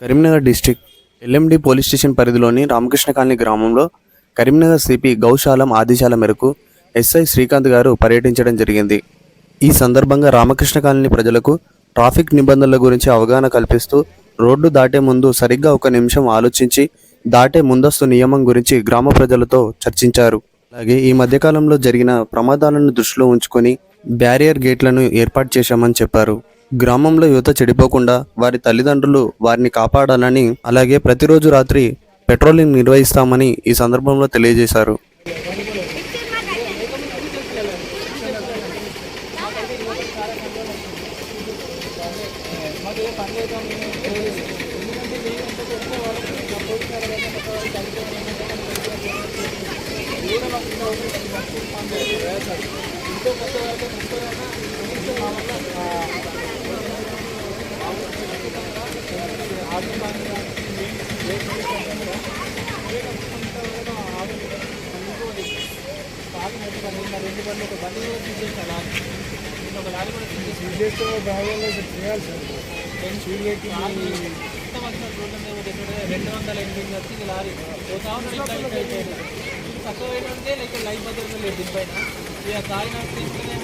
Karimnagar district LMD police station పరిధిలోని Ramakrishna colony గ్రామంలో Karimnagar CP Goushalam ఆదేశాల మేరకు ఎస్ఐ శ్రీకాంత్ గారు పర్యటించడం జరిగింది. ఈ సందర్భంగా రామకృష్ణ కాలనీ ప్రజలకు ట్రాఫిక్ నిబంధనల గురించి అవగాహన కల్పిస్తూ రోడ్డు దాటే ముందు సరిగ్గా ఒక నిమిషం ఆలోచించి దాటే ముందస్తు నియమం గురించి గ్రామ ప్రజలతో చర్చించారు. అలాగే ఈ మధ్యకాలంలో జరిగిన ప్రమాదాలను దృష్టిలో ఉంచుకొని బ్యారియర్ గేట్లను ఏర్పాటు చేశామని చెప్పారు. గ్రామంలో యువత చెడిపోకుండా వారి తల్లిదండ్రులు వారిని కాపాడాలని అలాగే ప్రతిరోజు రాత్రి పెట్రోలింగ్ నిర్వహిస్తామని ఈ సందర్భంలో తెలియజేశారు. రెండు వందల ఎనిమిది వచ్చింది లారీ పోతా ఉన్నాడు తక్కువ weight ఉంటే లైఫ్ భద్రత లేదు దీనిపైన ఇక కాలి తీసుకునే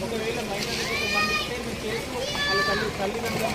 ఒకవేళ మైనర్ ఒకవేళ పంపిస్తే మీరు చేసి వాళ్ళ తల్లి తల్లిదండ్రులు